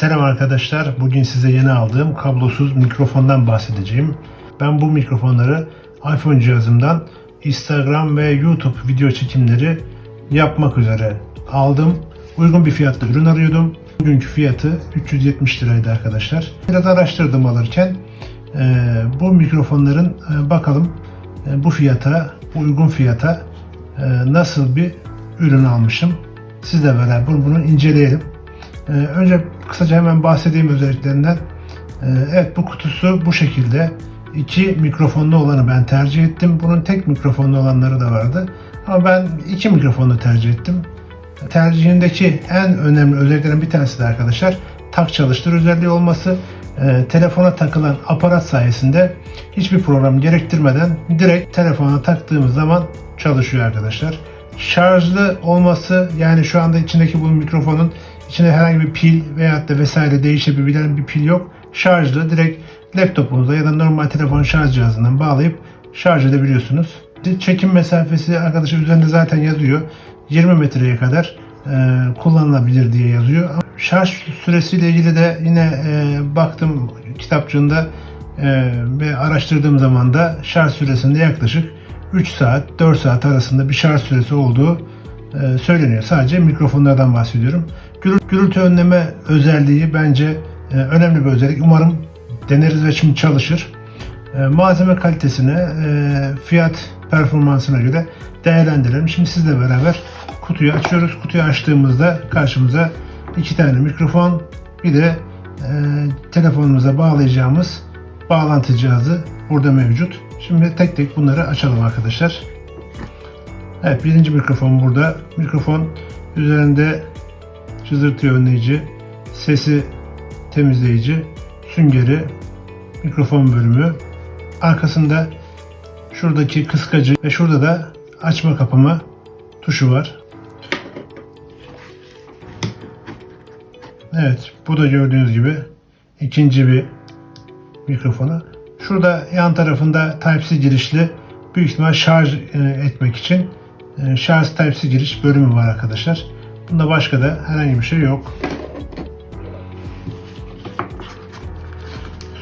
Selam arkadaşlar. Bugün size yeni aldığım kablosuz mikrofondan bahsedeceğim. Ben bu mikrofonları iPhone cihazımdan Instagram ve YouTube video çekimleri yapmak üzere aldım. Uygun bir fiyatla ürün arıyordum. Bugünkü fiyatı 370 liraydı arkadaşlar. Biraz araştırdım alırken. Ee, bu mikrofonların e, bakalım e, bu fiyata, uygun fiyata e, nasıl bir ürün almışım. Sizle beraber bunu inceleyelim. Ee, önce kısaca hemen bahsedeyim özelliklerinden. Ee, evet bu kutusu bu şekilde. İki mikrofonlu olanı ben tercih ettim. Bunun tek mikrofonlu olanları da vardı. Ama ben iki mikrofonlu tercih ettim. Tercihindeki en önemli özelliklerin bir tanesi de arkadaşlar tak çalıştır özelliği olması. Ee, telefona takılan aparat sayesinde hiçbir program gerektirmeden direkt telefona taktığımız zaman çalışıyor arkadaşlar. Şarjlı olması yani şu anda içindeki bu mikrofonun içinde herhangi bir pil veyahut da vesaire değişebilen bir pil yok. Şarjlı direkt laptopunuza ya da normal telefon şarj cihazından bağlayıp şarj edebiliyorsunuz. Çekim mesafesi arkadaşlar üzerinde zaten yazıyor. 20 metreye kadar e, kullanılabilir diye yazıyor. Şarj süresiyle ilgili de yine e, baktım kitapçığında e, ve araştırdığım zaman da şarj süresinde yaklaşık 3 saat 4 saat arasında bir şarj süresi olduğu e, söyleniyor. Sadece mikrofonlardan bahsediyorum. Gürül- Gürültü önleme özelliği bence e, önemli bir özellik. Umarım deneriz ve şimdi çalışır. E, malzeme kalitesine, fiyat performansına göre değerlendirelim. Şimdi sizle beraber kutuyu açıyoruz. Kutuyu açtığımızda karşımıza iki tane mikrofon, bir de telefonumuza bağlayacağımız bağlantı cihazı burada mevcut. Şimdi tek tek bunları açalım arkadaşlar. Evet birinci mikrofon burada. Mikrofon üzerinde cızırtı önleyici, sesi temizleyici, süngeri, mikrofon bölümü. Arkasında şuradaki kıskacı ve şurada da açma kapama tuşu var. Evet bu da gördüğünüz gibi ikinci bir mikrofonu. Şurada yan tarafında Type-C girişli büyük ihtimal şarj e, etmek için e, şarj Type-C giriş bölümü var arkadaşlar. Bunda başka da herhangi bir şey yok.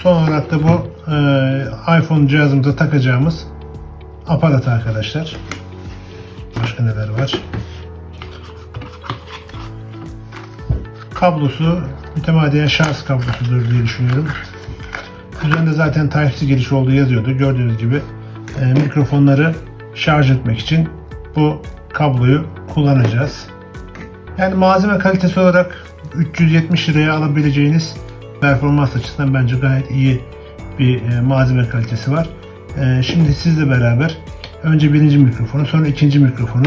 Son olarak da bu e, iPhone cihazımıza takacağımız aparat arkadaşlar. Başka neler var? Kablosu mütemadiyen şarj kablosudur diye düşünüyorum. Üzerinde zaten Type-C giriş olduğu yazıyordu. Gördüğünüz gibi e, mikrofonları şarj etmek için bu kabloyu kullanacağız. Yani malzeme kalitesi olarak 370 liraya alabileceğiniz performans açısından bence gayet iyi bir e, malzeme kalitesi var. E, şimdi sizle beraber önce birinci mikrofonu sonra ikinci mikrofonu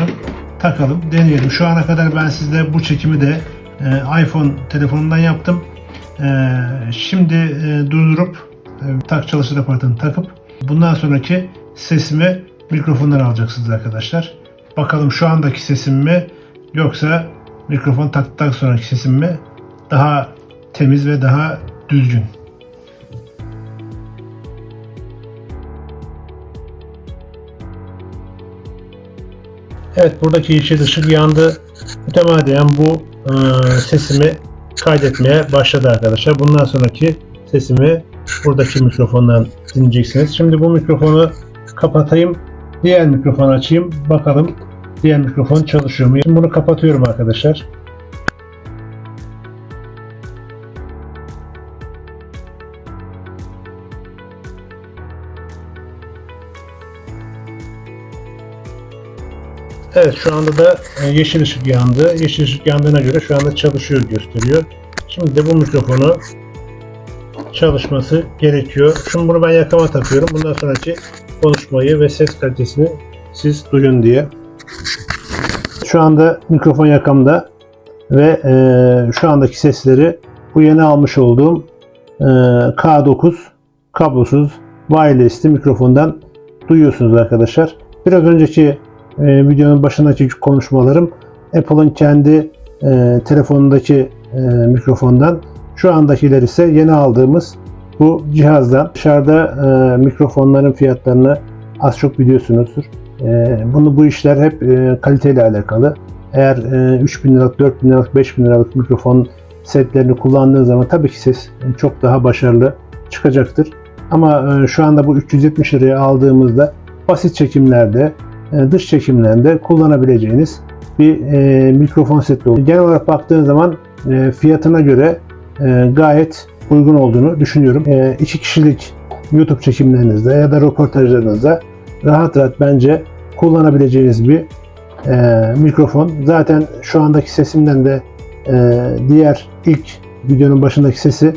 takalım deneyelim. Şu ana kadar ben sizde bu çekimi de e, iPhone telefonundan yaptım. E, şimdi e, durdurup tak çalıştır aparatını takıp bundan sonraki sesimi mikrofondan alacaksınız arkadaşlar. Bakalım şu andaki sesim mi yoksa mikrofon taktıktan sonraki sesim mi daha temiz ve daha düzgün. Evet buradaki yeşil ışık yandı. Mütemadiyen bu e, sesimi kaydetmeye başladı arkadaşlar. Bundan sonraki sesimi buradaki mikrofondan dinleyeceksiniz. Şimdi bu mikrofonu kapatayım. Diğer mikrofonu açayım. Bakalım diğer mikrofon çalışıyor mu? Şimdi bunu kapatıyorum arkadaşlar. Evet şu anda da e, yeşil ışık yandı. Yeşil ışık yandığına göre şu anda çalışıyor gösteriyor. Şimdi de bu mikrofonu çalışması gerekiyor. Şimdi bunu ben yakama takıyorum. Bundan sonraki konuşmayı ve ses kalitesini siz duyun diye. Şu anda mikrofon yakamda ve e, şu andaki sesleri bu yeni almış olduğum e, K9 kablosuz wireless'li mikrofondan duyuyorsunuz arkadaşlar. Biraz önceki e, videonun başındaki konuşmalarım Apple'ın kendi e, telefonundaki e, mikrofondan şu andakiler ise yeni aldığımız bu cihazdan. Dışarıda e, mikrofonların fiyatlarını az çok biliyorsunuzdur. E, bunu bu işler hep e, kaliteyle alakalı. Eğer e, 3000 liralık, 4000 liralık, 5000 liralık mikrofon setlerini kullandığın zaman tabii ki ses çok daha başarılı çıkacaktır. Ama e, şu anda bu 370 liraya aldığımızda basit çekimlerde, e, dış çekimlerinde kullanabileceğiniz bir e, mikrofon seti oldu. Genel olarak baktığın zaman e, fiyatına göre e, gayet uygun olduğunu düşünüyorum. E, iki kişilik YouTube çekimlerinizde ya da röportajlarınızda rahat rahat bence kullanabileceğiniz bir e, mikrofon. Zaten şu andaki sesimden de e, diğer ilk videonun başındaki sesi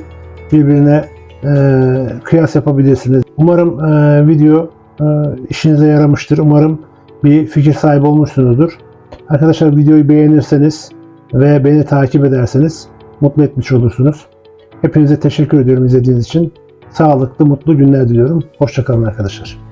birbirine kıyas yapabilirsiniz. Umarım video işinize yaramıştır. Umarım bir fikir sahibi olmuşsunuzdur. Arkadaşlar videoyu beğenirseniz ve beni takip ederseniz mutlu etmiş olursunuz. Hepinize teşekkür ediyorum izlediğiniz için. Sağlıklı, mutlu günler diliyorum. Hoşçakalın arkadaşlar.